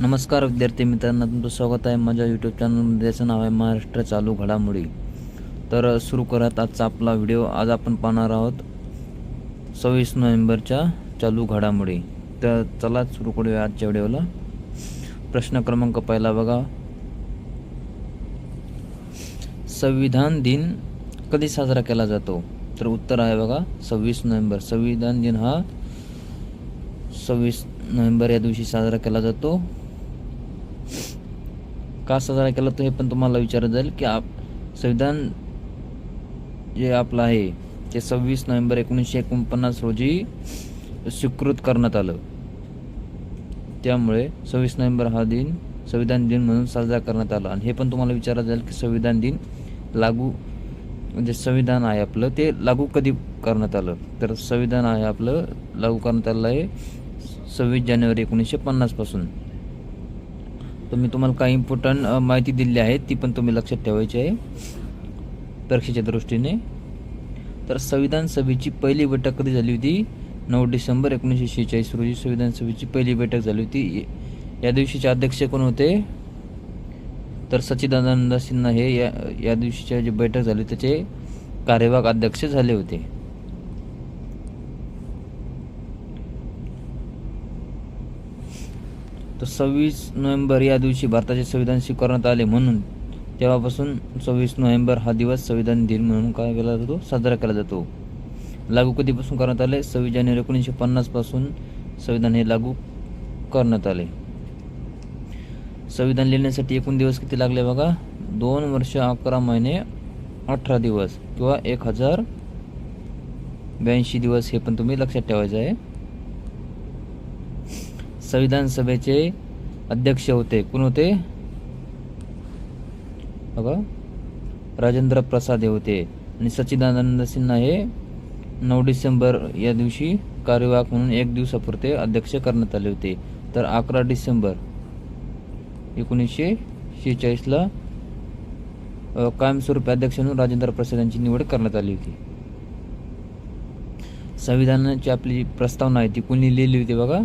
नमस्कार विद्यार्थी मित्रांनो तुमचं स्वागत आहे माझ्या यूट्यूब चॅनलमध्ये त्याचं नाव आहे महाराष्ट्र चालू घडामोडी. तर सुरू करत आजचा आपला व्हिडिओ. आज आपण पाहणार आहोत सव्वीस नोव्हेंबरच्या चालू घडामोडी. तर चला सुरू करूया आजच्या व्हिडिओला. प्रश्न क्रमांक पहिला बघा. संविधान दिन कधी साजरा केला जातो? तर उत्तर आहे बघा सव्वीस नोव्हेंबर. संविधान दिन हा सव्वीस नोव्हेंबर या दिवशी साजरा केला जातो. का साजरा केला तर हे पण तुम्हाला विचारत जाईल की आप संविधान जे आपलं आहे ते सव्वीस नोव्हेंबर एकोणीसशे एकोणपन्नास रोजी स्वीकृत करण्यात आलं. त्यामुळे सव्वीस नोव्हेंबर हा दिन संविधान दिन म्हणून साजरा करण्यात आला. आणि हे पण तुम्हाला विचारत जाईल की संविधान दिन लागू म्हणजे संविधान आहे आपलं ते लागू कधी करण्यात आलं? तर संविधान आहे आपलं लागू करण्यात आलं आहे सव्वीस जानेवारी एकोणीसशे पन्नासपासून तर मी तुम्हाला काही इम्पॉर्टंट माहिती दिली आहे ती पण तुम्ही लक्षात ठेवायची आहे. परीक्षेच्या दृष्टीने. तर संविधान सभेची पहिली बैठक कधी झाली होती? नऊ डिसेंबर एकोणीसशे शेहेचाळीस रोजी संविधान सभेची पहिली बैठक झाली होती. या दिवशीचे अध्यक्ष कोण होते? तर सच्चिदानंद सिन्हा हे या या दिवशीच्या जी बैठक झाली त्याचे कार्यवाहक अध्यक्ष झाले होते. सव्वीस नोव्हेंबर या दिवशी भारताचे संविधान स्वीकारण्यात आले म्हणून तेव्हापासून सव्वीस नोव्हेंबर हा दिवस संविधान दिन म्हणून काय केला जातो? साजरा केला जातो. लागू कधीपासून करण्यात आले? सव्वीस जानेवारी एकोणीसशे पन्नासपासून संविधान हे लागू करण्यात आले. संविधान लिहिण्यासाठी एकूण दिवस किती लागले बघा? दोन वर्ष अकरा महिने अठरा दिवस किंवा एक हजार ब्याऐंशी दिवस हे पण तुम्ही लक्षात ठेवायचं आहे. संविधान सभेचे अध्यक्ष होते. कोण होते? बघा. राजेंद्र प्रसाद हे होते. आणि सच्चिदानंद सिन्हा हे नऊ डिसेंबर या दिवशी कार्यवाहक म्हणून एक दिवसापुरते अध्यक्ष करण्यात आले होते. तर अकरा डिसेंबर एकोणीसशे शेहेचाळीसला कायमस्वरूपी अध्यक्ष म्हणून राजेंद्र प्रसाद यांची निवड करण्यात आली होती. संविधानाची आपली प्रस्तावना आहे ती कोणी लिहिली होती बघा?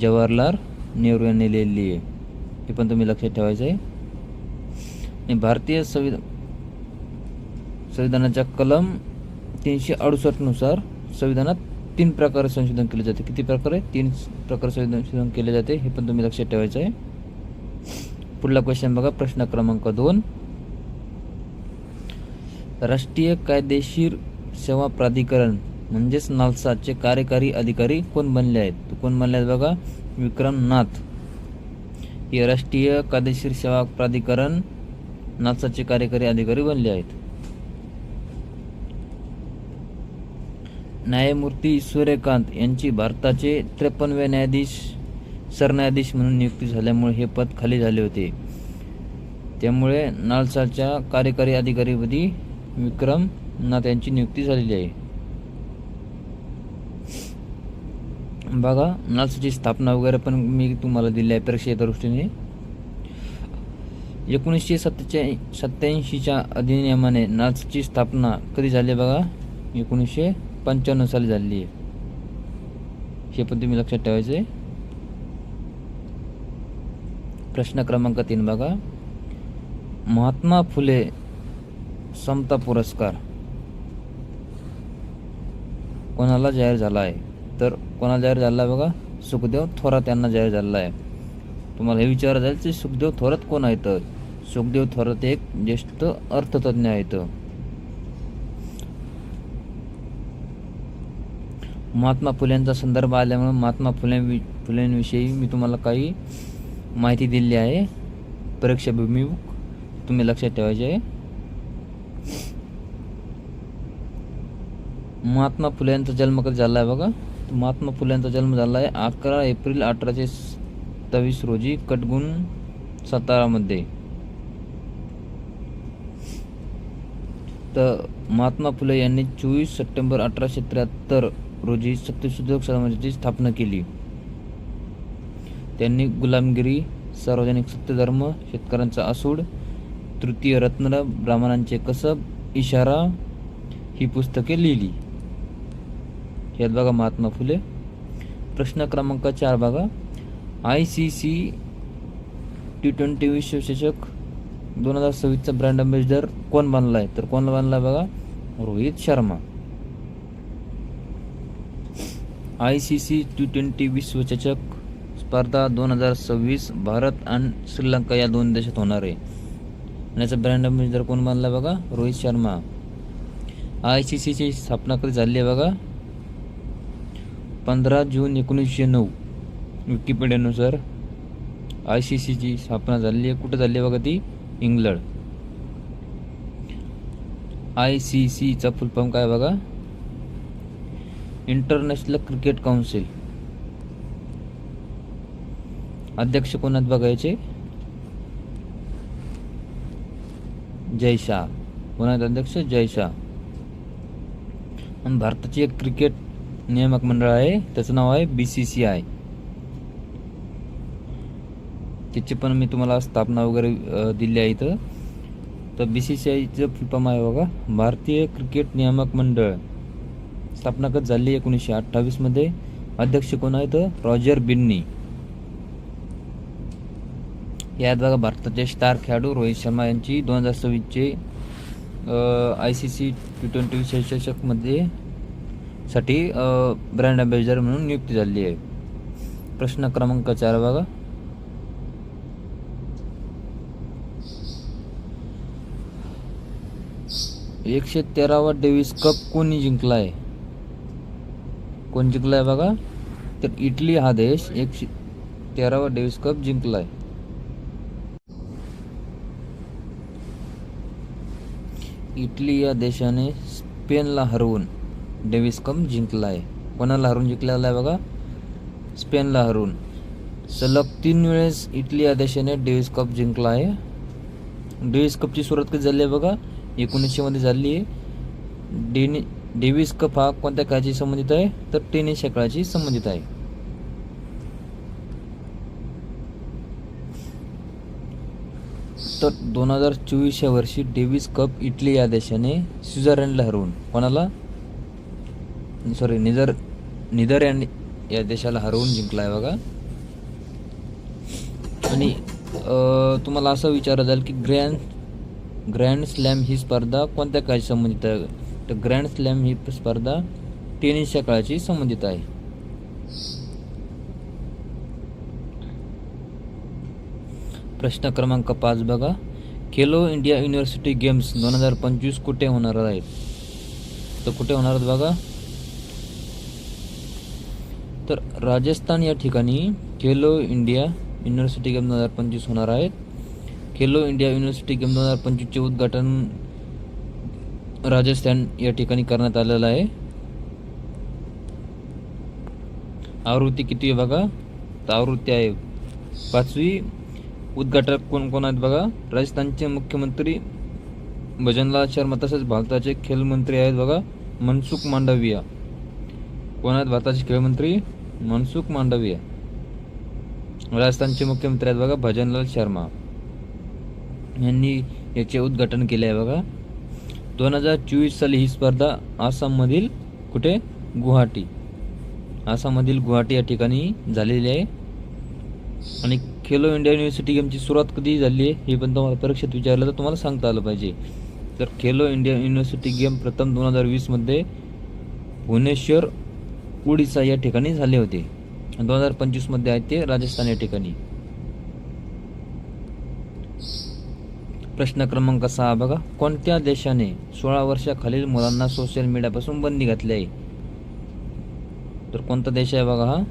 जवाहरलाल नेहरू यांनी लिहिलेली आहे. हे पण तुम्ही लक्षात ठेवायचं आहे. आणि भारतीय संविधान संविधानाच्या कलम तीनशे अडुसष्टनुसार संविधानात तीन प्रकारे संशोधन केले जाते. किती प्रकारे? तीन प्रकारे संशोधन केले जाते. हे पण तुम्ही लक्षात ठेवायचं आहे. पुढला क्वेश्चन बघा. प्रश्न क्रमांक दोन. राष्ट्रीय कायदेशीर सेवा प्राधिकरण म्हणजेच नालसाचे कार्यकारी अधिकारी कोण बनले आहेत? कोण बनले आहेत बघा? विक्रम नाथ हे राष्ट्रीय कायदेशीर सेवा प्राधिकरण नालसाचे कार्यकारी अधिकारी बनले आहेत. न्यायमूर्ती सूर्यकांत यांची भारताचे त्रेपन्नवे न्यायाधीश सरन्यायाधीश म्हणून नियुक्ती झाल्यामुळे हे पद खाली झाले होते. त्यामुळे नालसाच्या कार्यकारी अधिकारीपदी विक्रम नाथ यांची नियुक्ती झालेली आहे. बघा नालसाची स्थापना वगैरे पण मी तुम्हाला दिली आहे परीक्षेच्या दृष्टीने एकोणीसशे सत्तेच्या सत्याऐंशीच्या अधिनियमाने नालसाची स्थापना कधी झाली बघा? एकोणीसशे पंच्याण्णव साली झाली आहे. हे पण तुम्ही लक्षात ठेवायचं आहे प्रश्न क्रमांक तीन बघा. महात्मा फुले समता पुरस्कार. कोणाला जाहीर झाला आहे? तर कोणाला जाहीर झाला आहे बघा? सुखदेव थोरात यांना जाहीर झालेला आहे. तुम्हाला हे विचार जाईल की सुखदेव थोरात कोण आहेत? सुखदेव थोरात एक ज्येष्ठ अर्थतज्ञ आहेत. महात्मा फुलेंचा संदर्भ आल्यामुळे महात्मा फुले फुलेंविषयी मी तुम्हाला काही माहिती दिली आहे. परीक्षाभिमुख तुम्ही लक्षात ठेवायचे आहे. महात्मा फुले यांचा जन्म कधी झाला आहे बघा? महात्मा फुले यांचा जन्म झाला आहे अकरा एप्रिल अठराशे सत्तावीस रोजी कटगुण सातारामध्ये. तर महात्मा फुले यांनी चोवीस सप्टेंबर अठराशे त्र्याहत्तर रोजी सत्यशोधक समाजाची स्थापना केली. त्यांनी गुलामगिरी सार्वजनिक सत्यधर्म शेतकऱ्यांचा आसूड तृतीय रत्न ब्राह्मणांचे कसब इशारा ही पुस्तके लिहिली. यात बघा महात्मा फुले. प्रश्न क्रमांक चार बघा. I C C T twenty विश्वचषक दोन हजार सव्वीसचा ब्रँड अँबॅसिडर कोण बांधला आहे तर कोण बांधला आहे बघा? Rohit Sharma. I C C T twenty विश्वचषक स्पर्धा दोन हजार सव्वीस भारत आणि श्रीलंका या दोन देशात होणार आहे. आणि याचा ब्रँड अँबॅसिडर कोण बांधला बघा? रोहित शर्मा. आय सी सीची स्थापना कधी झाली आहे बघा? पंधरा जून एकोणीसशे नऊ. विकिपीडियानुसार आय सी सीची स्थापना झाली आहे. कुठं झाली आहे बघा ती? इंग्लंड. आय सी सीचा फुल फॉर्म काय बघा? इंटरनॅशनल क्रिकेट काउन्सिल अध्यक्ष कोणात बघायचे जय शाह. अध्यक्ष? जय शाह. आणि भारताची एक क्रिकेट नियामक मंडळ आहे. त्याचं नाव आहे बी सी सी आय त्याची पण मी तुम्हाला स्थापना वगैरे दिली आहे इथं. तर बी सी सी आयचं फुलफॉर्म आहे बघा. भारतीय क्रिकेट नियामक मंडळ. स्थापना कधी झाली एकोणीसशे अठ्ठावीसमध्ये अध्यक्ष कोण आहेत? रॉजर बिन्नी. यात बघा भारताचे स्टार खेळाडू रोहित शर्मा यांची दोन हजार सव्वीसचे I C C T twenty विश्वचषकमध्ये साठी ब्रँड अँबॅसिडर म्हणून नियुक्ती झाली आहे. प्रश्न क्रमांक चार बघा. एकशे तेरावा डेव्हिस कप कोणी जिंकला आहे कोण जिंकला आहे बघा? तर इटली हा देश एकशे तेरावा डेव्हिस कप जिंकला आहे इटली या देशाने स्पेनला हरवून डेव्हिस कप जिंकला आहे कोणाला हरून जिंकलेला आहे बघा? स्पेनला हरवून सलग तीन वेळेस इटली या देशाने डेव्हिस कप जिंकला आहे. डेव्हिस कपची सुरुवात कधी झाली आहे बघा? एकोणीसशेमध्ये झाली आहे. डेनि डेव्हिस कप हा कोणत्या खेळाशी संबंधित आहे? तर टेनिस या खेळाशी संबंधित आहे. तर दोन हजार चोवीस या वर्षी डेव्हिस कप इटली या देशाने स्वित्झर्लंडला हरवून कोणाला? सॉरी निदर निदरलँड या देशाला हरवून जिंकला आहे बघा. आणि तुम्हाला असं विचारलं जाईल की ग्रँड ग्रँड स्लॅम ही स्पर्धा कोणत्या काळाशी संबंधित आहे? तर ग्रँड स्लॅम ही स्पर्धा टेनिसच्या काळाशी संबंधित आहे. प्रश्न क्रमांक पाच बघा. खेलो इंडिया युनिव्हर्सिटी गेम्स दोन हजार पंचवीस कुठे होणार आहेत? तर कुठे होणार आहेत बघा? तर राजस्थान या ठिकाणी खेलो इंडिया युनिव्हर्सिटी गेम दोन हजार पंचवीस होणार आहेत. खेलो इंडिया युनिव्हर्सिटी गेम दोन हजार पंचवीसचे उद्घाटन राजस्थान या ठिकाणी करण्यात आलेलं आहे. आवृत्ती किती आहे बघा? तर आवृत्ती आहे पाचवी. उद्घाटक कोण कोण आहेत बघा? राजस्थानचे मुख्यमंत्री भजनलाल शर्मा तसेच भारताचे खेलमंत्री आहेत बघा मनसुख मांडविया. कोण आहेत भारताचे खेळमंत्री मनसुख मांडविया. राजस्थानचे मुख्यमंत्री आहेत बघा भजनलाल शर्मा. यांनी याचे उद्घाटन केले आहे बघा. दोन हजार चोवीस साली ही स्पर्धा आसाममधील कुठे? गुवाहाटी. आसाममधील गुवाहाटी या ठिकाणी झालेली आहे. आणि खेलो इंडिया युनिव्हर्सिटी गेमची सुरुवात कधी झाली आहे हे पण तुम्हाला परीक्षेत विचारलं तर तुम्हाला सांगता आलं पाहिजे. तर खेलो इंडिया युनिव्हर्सिटी गेम प्रथम दोन हजार वीसमध्ये भुवनेश्वर ओडिसा या ठिकाणी झाले होते. दोन हजार पंचवीसमध्ये आहेत ते राजस्थान या ठिकाणी. प्रश्न क्रमांक सहा बघा. कोणत्या देशाने सोळा वर्षाखालील मुलांना सोशल मीडियापासून बंदी घातली आहे? तर कोणता देश आहे बघा हा?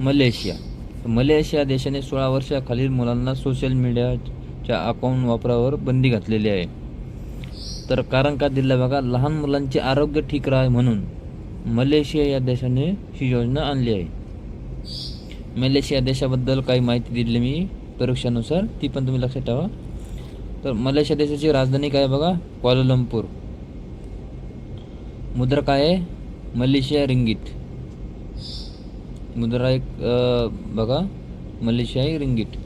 मलेशिया. मलेशिया देशाने सोळा वर्षाखालील मुलांना सोशल मीडियाच्या अकाउंट वापरावर बंदी घातलेली आहे. तर कारण का दिलं बघा. लहान मुलांचे आरोग्य ठीक राहावे म्हणून. मलेशिया या देशाने ही योजना आणली आहे. मलेशिया देशाबद्दल काही माहिती दिली मी परीक्षानुसार ती पण तुम्ही लक्षात ठेवा. तर मलेशिया देशाची राजधानी काय बघा? क्वालालंपूर मुद्रा काय आहे? Malaysia ringgit. मुद्रा एक बघा मलेशियाई रिंगीट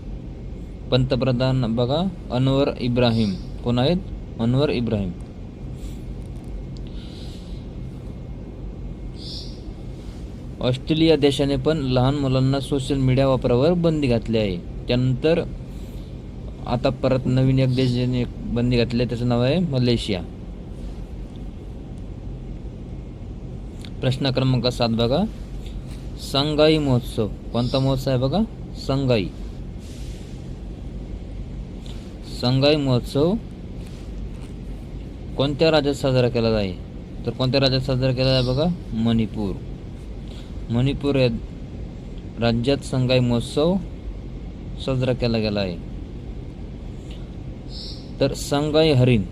पंतप्रधान बघा अनवर इब्राहिम. कोण आहेत? अनवर इब्राहिम. ऑस्ट्रेलिया देशाने पण लहान मुलांना सोशल मीडिया वापरावर बंदी घातली आहे. त्यानंतर आता परत नवीन एक देश बंदी घातली आहे, त्याचं नाव आहे मलेशिया. प्रश्न क्रमांक सात बघा. संगाई महोत्सव. कोणता महोत्सव आहे बघा? संगाई. संगाई महोत्सव कोणत्या राज्यात साजरा केला जाईल? तर कोणत्या राज्यात साजरा केला जाईल बघा? मणिपूर. मणिपूर या राज्यात संगाई महोत्सव साजरा केला गेला आहे. तर संगाई हरिण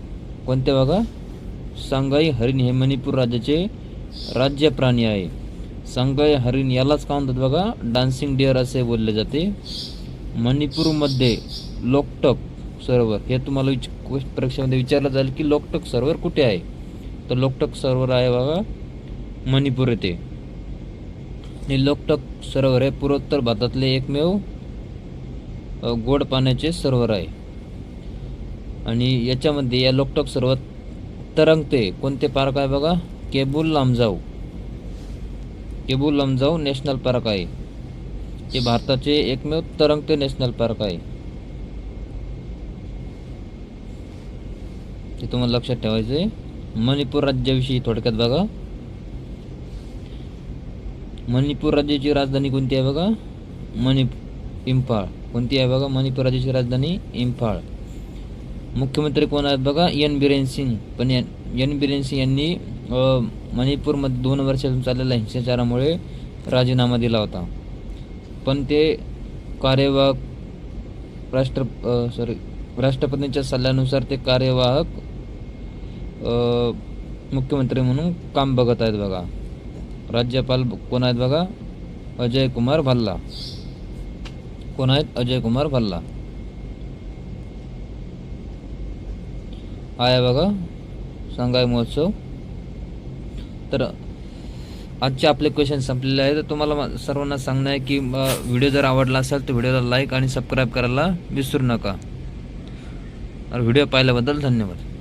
कोणते बघा? संगाई हरिण हे मणिपूर राज्याचे राज्य प्राणी आहे. संगाई हरिण यालाच का म्हणतात बघा? डान्सिंग डिअर असे बोलले जाते. मणिपूरमध्ये लोकटक सरोवर हे तुम्हाला विच परीक्षेमध्ये विचारलं जाईल की लोकटक सरोवर कुठे आहे? तर लोकटक सरोवर आहे बघा मणिपूर येथे. हे लोकटक सरोवर हे पूर्वोत्तर भारतातले एकमेव गोड पाण्याचे सरोवर आहे. आणि याच्यामध्ये या लोकटक सरोवर तरंगते. कोणते पार्क आहे बघा? केबुल लामजाऊ केबुल लामजाऊ नॅशनल पार्क आहे. हे भारताचे एकमेव तरंगते नॅशनल पार्क आहे. ते तुम्हाला लक्षात ठेवायचं आहे मणिपूर राज्याविषयी थोडक्यात बघा. मणिपूर राज्याची राजधानी कोणती आहे बघा? मणि इम्फाळ कोणती आहे बघा? मणिपूर राज्याची राजधानी इम्फाळ मुख्यमंत्री कोण आहेत बघा? एन बिरेन सिंग. पण एन बिरेन सिंग यांनी मणिपूरमध्ये दोन वर्षातून चाललेल्या हिंसाचारामुळे राजीनामा दिला होता. पण ते कार्यवाहक राष्ट्र सॉरी राष्ट्रपतींच्या सल्ल्यानुसार ते कार्यवाहक मुख्यमंत्री म्हणून काम बघत आहेत बघा. राज्यपाल कोण आहेत बघा? अजय कुमार भल्ला. कोण आहेत? अजय कुमार भल्ला. आहे बघा सांगाय महोत्सव. तर आजचे आपले क्वेश्चन संपलेले आहे तर तुम्हाला सर्वांना सांगणं आहे की व्हिडिओ जर आवडला असेल तर व्हिडिओला लाईक आणि सबस्क्राईब करायला विसरू नका. व्हिडिओ पाहिल्याबद्दल धन्यवाद.